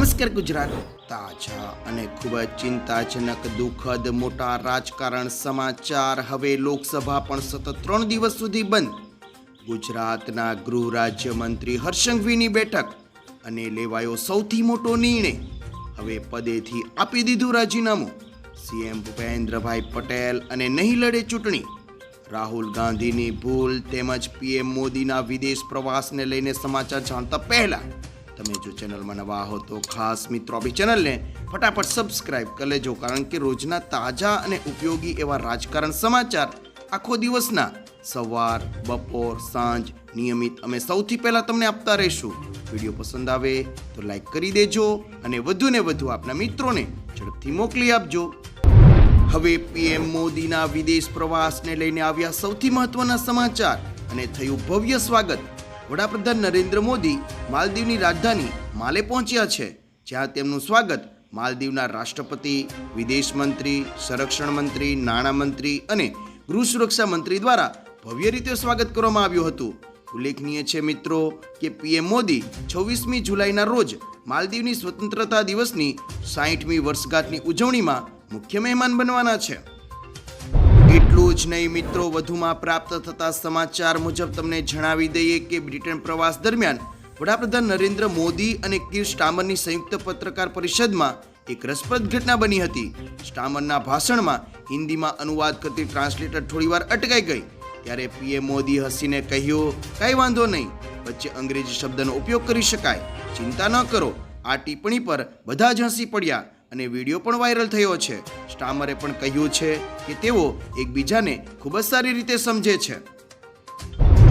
નમસ્કાર ગુજરાત. તાજા અને ખૂબ જ ચિંતાજનક, દુઃખદ મોટા રાજકારણ સમાચાર હવે લોકસભા પણ સતત ત્રણ દિવસ સુધી બંધ. ગુજરાતના ગૃહ રાજ્યમંત્રી હર્ષંઘવીની બેઠક અને લેવાયો સૌથી મોટો નિર્ણય. હવે પદેથી આપી દીધું રાજીનામું. સીએમ ભૂપેન્દ્રભાઈ પટેલ અને નહીં લડે ચૂંટણી. રાહુલ ગાંધીની ભૂલ તેમજ પીએમ મોદીના વિદેશ પ્રવાસને લઈને સમાચાર જાણતા પહેલા તમે જો ચેનલમાં નવા હો તો ખાસ મિત્રો આપણી ચેનલને ફટાફટ સબસ્ક્રાઇબ કરી લેજો, કારણ કે રોજના તાજા અને ઉપયોગી એવા રાજકારણ સમાચાર આખો દિવસના સવાર, બપોર, સાંજ નિયમિત અમે સૌથી પહેલાં તમને આપતા રહીશું. વીડિયો પસંદ આવે તો લાઈક કરી દેજો અને વધુને વધુ આપના મિત્રોને ઝડપથી મોકલી આપજો. હવે પીએમ મોદીના વિદેશ પ્રવાસને લઈને આવ્યા સૌથી મહત્વના સમાચાર અને થયું ભવ્ય સ્વાગત વડાપ્રધાન નરેન્દ્ર મોદી માલદીવની રાજધાની માલે પહોંચ્યા છે, જ્યાં તેમનું સ્વાગત માલદીવના રાષ્ટ્રપતિ, વિદેશ મંત્રી, સંરક્ષણ મંત્રી નાણામંત્રી અને ગૃહ સુરક્ષા મંત્રી દ્વારા ભવ્ય રીતે સ્વાગત કરવામાં આવ્યું હતું. ઉલ્લેખનીય છે મિત્રો કે પીએમ મોદી છવ્વીસમી જુલાઈના રોજ માલદીવની સ્વતંત્રતા દિવસની સાહીઠમી વર્ષગાંઠની ઉજવણીમાં મુખ્ય મહેમાન બનવાના છે. એટલું જ નહીં મિત્રો, વધુમાં પ્રાપ્ત થતા સમાચાર મુજબ તમને જણાવી દઈએ કે બ્રિટન પ્રવાસ દરમિયાન વડાપ્રધાન નરેન્દ્ર મોદી અને કીર સ્ટામરની સંયુક્ત પત્રકાર પરિષદમાં એક રસપ્રદ ઘટના બની હતી. સ્ટામરના ભાષણમાં હિન્દીમાં અનુવાદ કરતી ટ્રાન્સલેટર થોડીવાર અટકાઈ ગઈ. ત્યારે પીએમ મોદી હસીને કહ્યું, કાંઈ વાંધો નહીં. વચ્ચે અંગ્રેજી શબ્દનો ઉપયોગ કરી શકાય. ચિંતા ન કરો. આ ટિપ્પણી પર બધા જ હસી પડ્યા. અને વીડિયો પણ વાયરલ થયો છે. સ્ટામરે પણ કહ્યું છે કે તેઓ એકબીજાને ખૂબ જ સારી રીતે સમજે છે.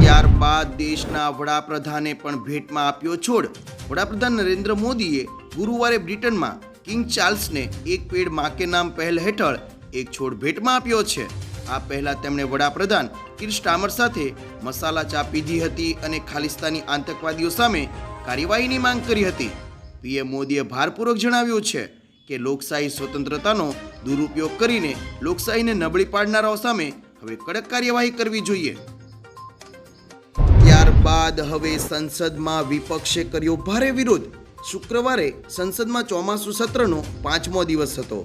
ત્યારબાદ દેશના વડાપ્રધાને પણ ભેટમાં આપ્યો છોડ. વડાપ્રધાન નરેન્દ્ર મોદીએ ગુરુવારે બ્રિટનમાં કિંગ ચાર્લ્સને એક પેડ માકે નામ પહેલ હેઠળ એક છોડ ભેટમાં આપ્યો છે. આ પહેલા તેમણે વડાપ્રધાન કિર સ્ટામર સાથે મસાલા ચા પીધી હતી અને ખાલિસ્તાની આતંકવાદીઓ સામે કાર્યવાહીની માંગ કરી હતી. પીએમ મોદીએ ભારપૂર્વક જણાવ્યું છે કે લોકશાહી સ્વતંત્રતાનો દુરુપયોગ કરીને લોકશાહીને નબળી પાડનારાઓ સામે હવે કડક કાર્યવાહી કરવી જોઈએ. ત્યારબાદ હવે સંસદમાં વિપક્ષે કર્યો ભારે વિરોધ. શુક્રવારે સંસદમાં ચોમાસુ સત્રનો પાંચમો દિવસ હતો.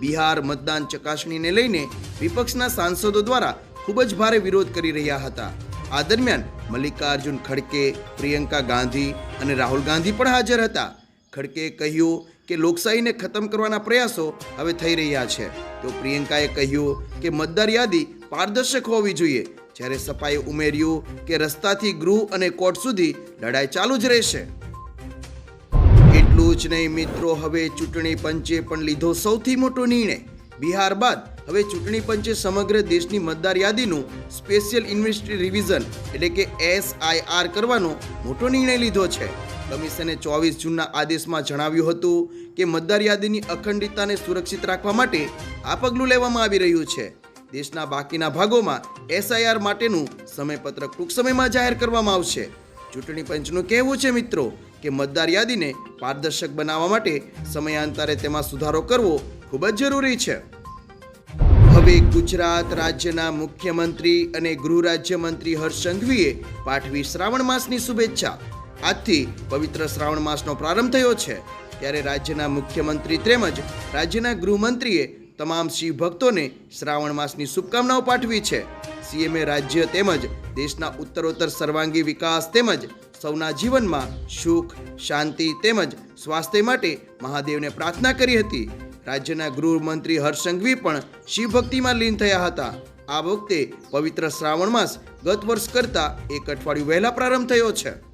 બિહાર મતદાન ચકાસણીને લઈને વિપક્ષના સાંસદો દ્વારા ખૂબ જ ભારે વિરોધ કરી રહ્યા હતા. આ દરમિયાન મલ્લિકાર્જુન ખડકે, પ્રિયંકા ગાંધી અને રાહુલ ગાંધી પણ હાજર હતા. ખડકે કહ્યું કે લોકશાહીને ખતમ કરવાના પ્રયાસો હવે થઈ રહ્યા છે. તો પ્રિયંકાએ કહ્યું કે મતદાર યાદી પારદર્શક હોવી જોઈએ. જ્યારે સપાએ ઉમેર્યું કે રસ્તાથી ગૃહ અને કોર્ટ સુધી લડાઈ ચાલુ જ રહેશે. એટલું જ નહીં મિત્રો, હવે ચૂંટણી પંચે પણ લીધો સૌથી મોટો નિર્ણય. બિહાર બાદ હવે ચૂંટણી પંચે સમગ્ર દેશની મતદાર યાદીનું સ્પેશિયલ ઇન્વેસ્ટ રિવિઝન એટલે કે એસઆઈઆર કરવાનો મોટો નિર્ણય લીધો છે. કમિશને ચોવીસ જૂનના આદેશમાં જણાવ્યું હતું કે મતદાર યાદીની અખંડિતતાને સુરક્ષિત રાખવા માટે આ પગલું લેવામાં આવી રહ્યું છે. દેશના બાકીના ભાગોમાં એસઆઈઆર માટેનું સમયપત્રક ટૂંક સમયમાં જાહેર કરવામાં આવશે. ચૂંટણી પંચનું કહેવું છે મિત્રો કે મતદાર યાદીને પારદર્શક બનાવવા માટે સમયાંતરે તેમાં સુધારો કરવો ખૂબ જ જરૂરી છે. હવે ગુજરાત રાજ્યના મુખ્યમંત્રી અને ગૃહ રાજ્યમંત્રી હર્ષ સંઘવીએ પાઠવી શ્રાવણ માસની શુભેચ્છા. આજથી પવિત્ર શ્રાવણ માસનો પ્રારંભ થયો છે. ત્યારે રાજ્યના મુખ્યમંત્રી તેમજ રાજ્યના ગૃહમંત્રીએ તમામ શિવ ભક્તોને શ્રાવણ માસની શુભકામનાઓ પાઠવી છે. સીએમએ રાજ્ય તેમજ દેશના ઉત્તરોત્તર સર્વાંગી વિકાસ તેમજ સૌના જીવનમાં સુખ, શાંતિ તેમજ સ્વાસ્થ્ય માટે મહાદેવને પ્રાર્થના કરી હતી. રાજ્યના ગૃહમંત્રી હર્ષંઘવી પણ શિવભક્તિમાં લીન થયા હતા. આ વખતે પવિત્ર શ્રાવણ માસ ગત વર્ષ કરતાં એક અઠવાડિયું વહેલા પ્રારંભ થયો છે.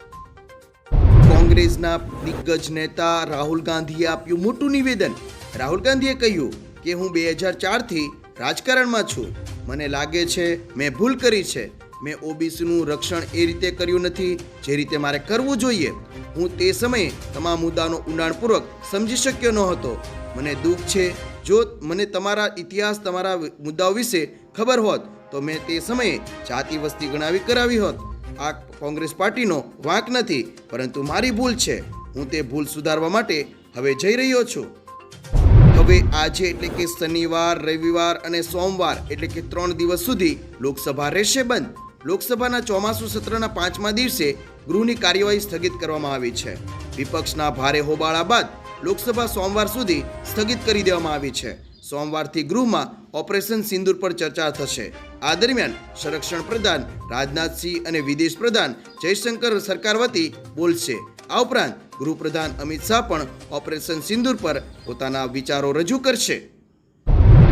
કોંગ્રેસના દિગ્ગજ નેતા રાહુલ ગાંધીએ આપ્યું મોટું નિવેદન. રાહુલ ગાંધીએ કહ્યું કે, હું બે હજાર ચારથી રાજકારણમાં છું. મને લાગે છે, મેં ભૂલ કરી છે. મેં ઓબીસીનું રક્ષણ એ રીતે કર્યું નથી, જે રીતે મારે કરવું જોઈએ. હું તે સમયે તમામ મુદ્દાનો ઊંડાણપૂર્વક સમજી શક્યો ન હતો. મને દુઃખ છે. જો મને તમારા ઇતિહાસ, તમારા મુદ્દાઓ વિશે ખબર હોત, તો મેં તે સમયે જાતિ વસ્તી ગણાવી કરાવી હોત. આ કોંગ્રેસ પાર્ટીનો વાંક નથી, પરંતુ મારી ભૂલ છે. હું તે ભૂલ સુધારવા માટે હવે જઈ રહ્યો છું. હવે આજે એટલે કે શનિવાર, રવિવાર અને સોમવાર એટલે કે ત્રણ દિવસ સુધી લોકસભા રહેશે બંધ. લોકસભાના ચોમાસુ સત્રના પાંચમા દિવસે ગૃહની કાર્યવાહી સ્થગિત કરવામાં આવી છે. વિપક્ષના ભારે હોબાળા બાદ લોકસભા સોમવાર સુધી સ્થગિત કરી દેવામાં આવી છે. સોમવારથી ગૃહમાં ઓપરેશન સિંદૂર પર ચર્ચા થશે. આ દરમિયાન સંરક્ષણ પ્રધાન રાજનાથસિંહ અને વિદેશ પ્રધાન જયશંકર સરકાર વતી બોલશે. આ ઉપરાંત ગૃહપ્રધાન અમિત શાહ પણ ઓપરેશન સિંદૂર પર પોતાના વિચારો રજૂ કરશે.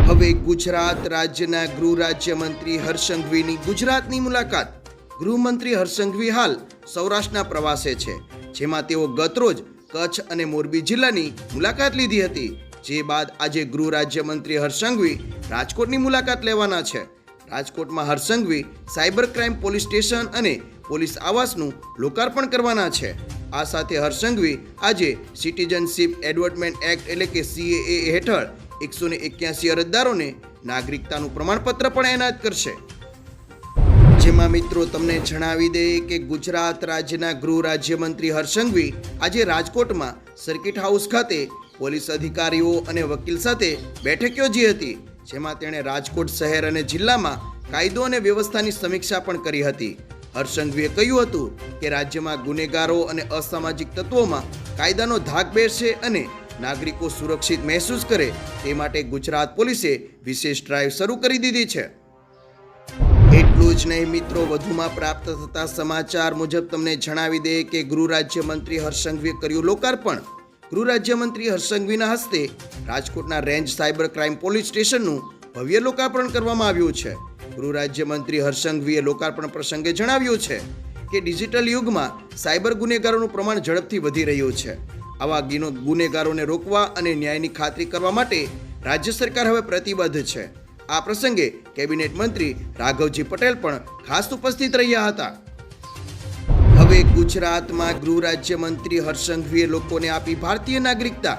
હવે ગુજરાત રાજ્યના ગૃહ રાજ્યમંત્રી હર્ષંઘવીની ગુજરાતની મુલાકાત. ગૃહમંત્રી હર્ષંઘવી હાલ સૌરાષ્ટ્રના પ્રવાસે છે, જેમાં તેઓ ગતરોજ કચ્છ અને મોરબી જિલ્લાની મુલાકાત લીધી હતી. જે બાદ આજે ગૃહ રાજ્યમંત્રી હર્ષંઘવી રાજકોટની મુલાકાત લેવાના છે. રાજકોટમાં Harsanghavi, cyber crime police station અને પોલીસ આવાસનું લોકાર્પણ કરવાના છે. આ સાથે હર્ષંઘવી આજે સિટીઝનશીપ એડવર્ટમેન્ટ એક્ટ એટલે કે સીએએ હેઠળ એકસો ને એક્યાસી અરજદારોને નાગરિકતાનું પ્રમાણપત્ર પણ એનાયત કરશે. જેમાં મિત્રો તમને જણાવી દઈએ કે ગુજરાત રાજ્યના ગૃહ રાજ્યમંત્રી હર્ષંઘવી આજે રાજકોટમાં સર્કિટ હાઉસ ખાતે પોલીસ અધિકારીઓ અને વકીલ સાથે બેઠક યોજી હતી. જેમાં તેણે રાજકોટ શહેર અને જિલ્લામાં કાયદો અને વ્યવસ્થાની સમીક્ષા પણ કરી હતી. હર્ષંઘવીએ કહ્યું હતું કે રાજ્યમાં ગુનેગારો અને અસામાજિક તત્વોમાં કાયદાનો ધાક બેસશે અને નાગરિકો સુરક્ષિત મહેસૂસ કરે તે માટે ગુજરાત પોલીસે વિશેષ ડ્રાઈવ શરૂ કરી દીધી છે. એટલું જ નહીં મિત્રો, વધુમાં પ્રાપ્ત થતા સમાચાર મુજબ તમને જણાવી દે કે ગૃહ રાજ્યમંત્રી હર્ષંઘવીએ કર્યું લોકાર્પણ. ગૃહ રાજ્યમંત્રી હર્ષંઘવીના હસ્તે રાજકોટના રેન્જ સાયબર ક્રાઇમ પોલીસ સ્ટેશનનું ભવ્ય લોકાર્પણ કરવામાં આવ્યું છે. ગૃહ રાજ્યમંત્રી હર્ષંઘવીએ લોકાર્પણ પ્રસંગે જણાવ્યું છે કે ડિજિટલ યુગમાં સાયબર ગુનેગારોનું પ્રમાણ ઝડપથી વધી રહ્યું છે. આવા ગીનો ગુનેગારોને રોકવા અને ન્યાયની ખાતરી કરવા માટે રાજ્ય સરકાર હવે પ્રતિબદ્ધ છે. આ પ્રસંગે કેબિનેટ મંત્રી રાઘવજી પટેલ પણ ખાસ ઉપસ્થિત રહ્યા હતા. હવે ગુજરાતમાં ગૃહ રાજ્યમંત્રી હર્ષંઘવીએ લોકોને આપી ભારતીય નાગરિકતા.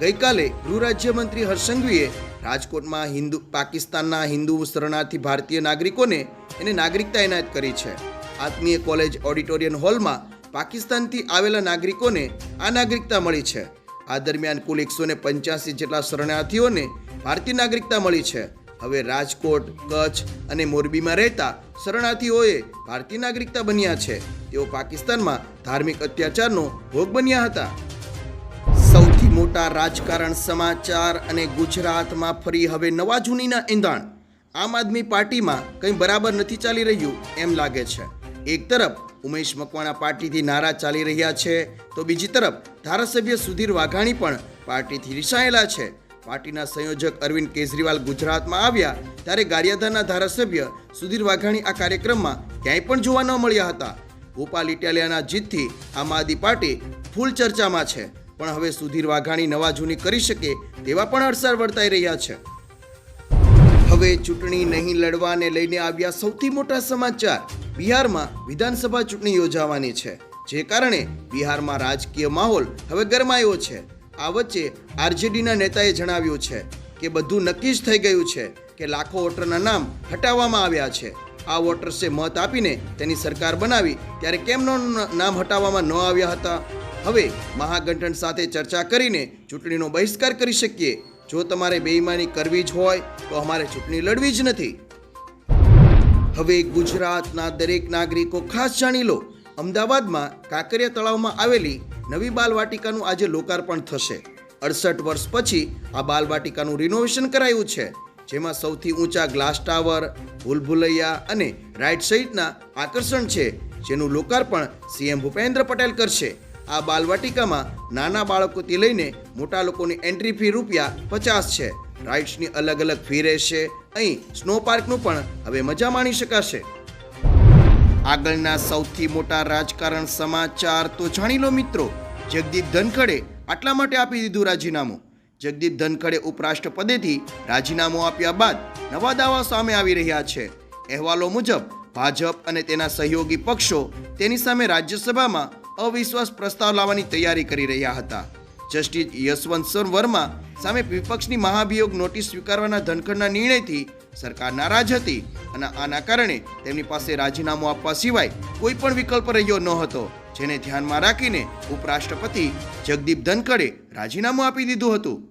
ગઈકાલે ગૃહ રાજ્યમંત્રી હર્ષંઘવીએ રાજકોટમાં હિન્દુ, પાકિસ્તાનના હિન્દુ શરણાર્થી ભારતીય નાગરિકોને એને નાગરિકતા એનાયત કરી છે. આત્મીય કોલેજ ઓડિટોરિયમ હોલમાં પાકિસ્તાનથી આવેલા નાગરિકોને આ નાગરિકતા મળી છે. આ દરમિયાન કુલ એકસો ને પંચ્યાસી જેટલા શરણાર્થીઓને ભારતીય નાગરિકતા મળી છે. હવે રાજકોટ, કચ્છ અને મોરબીમાં રહેતા શરણાર્થીઓએ ભારતીય નાગરિકતા બન્યા છે. તેઓ પાકિસ્તાનમાં ધાર્મિક અત્યાચારનો ભોગ બન્યા હતા. સૌથી મોટા રાજકારણ, સમાચાર અને ગુજરાતમાં ફરી હવે નવા જૂનીના ઈંધણ આમ આદમી પાર્ટીમાં કંઈ બરાબર નથી ચાલી રહ્યું એમ લાગે છે. એક તરફ ઉમેશ મકવાણા પાર્ટીથી નારા ચાલી રહ્યા છે, તો બીજી તરફ ધારાસભ્ય સુધીર વાઘાણી પણ પાર્ટીથી રિસાયેલા છે. પાર્ટીના સંયોજક અરવિંદ કેજરીવાલ ગુજરાતમાં આવ્યા ત્યારે ગારિયાધારના ધારાસભ્ય સુધીર વાઘાણી આ કાર્યક્રમમાં ક્યાંય પણ જોવા ન મળ્યા હતા. ગોપાલ ઇટાલિયાના જીતથી આમ આદમી પાર્ટી ફૂલ ચર્ચામાં છે. પણ હવે સુધીર વાઘાણી નવા જૂની કરી શકે તેવા પણ અડસાર વર્તાઈ રહ્યા છે. હવે ચૂંટણી નહીં લડવાને લઈને આવ્યા સૌથી મોટા સમાચાર. બિહારમાં વિધાનસભા ચૂંટણી યોજાવાની છે. જે કારણે બિહારમાં રાજકીય માહોલ હવે ગરમાયો છે. આ વચ્ચે આરજેડીના નેતાએ જણાવ્યું છે કે બધું નક્કી જ થઈ ગયું છે કે લાખો વોટરના નામ હટાવવામાં આવ્યા છે. આ વોટર્સે મત આપીને તેની સરકાર બનાવી ત્યારે કેમનો નામ હટાવવામાં ન આવ્યા હતા? હવે મહાગઠન સાથે ચર્ચા કરીને ચૂંટણીનો બહિષ્કાર કરી શકીએ. જો તમારે બેઈમાની કરવી જ હોય, તો અમારે ચૂંટણી લડવી જ નથી. હવે ગુજરાતના દરેક નાગરિકો ખાસ જાણી લો. અમદાવાદમાં કાંકરિયા તળાવમાં આવેલી નવી બાલવાટિકાનું આજે લોકાર્પણ થશે. અડસઠ વર્ષ પછી આ બાલવાટિકાનું રિનોવેશન કરાયું છે, જેમાં સૌથી ઊંચા ગ્લાસ ટાવર ભૂલભુલૈયા અને રાઇડ સહિતના આકર્ષણ છે, જેનું લોકાર્પણ સીએમ ભૂપેન્દ્ર પટેલ કરશે. આ બાલવાટિકામાં નાના બાળકોથી લઈને મોટા લોકોની એન્ટ્રી ફી રૂપિયા પચાસ છે. રાઇડ્સની અલગ અલગ ફી રહેશે. અહીં સ્નો પાર્કનું પણ હવે મજા માણી શકાશે. આગળના સૌથી મોટા રાજકારણ સમાચાર તો જાણી લો મિત્રો. જગદીપ ધનખડે આટલા માટે આપી દીધું રાજીનામું. જગદીપ ધનખડે ઉપરાષ્ટ્રપદેથી રાજીનામું આપ્યા બાદ નવા દાવા સામે આવી રહ્યા છે. અહેવાલો મુજબ, ભાજપ અને તેના સહયોગી પક્ષો તેની સામે રાજ્યસભામાં અવિશ્વાસ પ્રસ્તાવ લાવવાની તૈયારી કરી રહ્યા હતા. જસ્ટિસ યશવંત વર્મા સામે વિપક્ષની મહાભિયોગ નોટિસ સ્વીકારવાના ધનખડના નિર્ણયથી સરકાર નારાજ હતી અને આના કારણે તેમની પાસે રાજીનામું આપવા સિવાય કોઈ પણ વિકલ્પ રહ્યો ન હતો, જેને ધ્યાનમાં રાખીને ઉપરાષ્ટ્રપતિ જગદીપ ધનકડે રાજીનામું આપી દીધું હતું.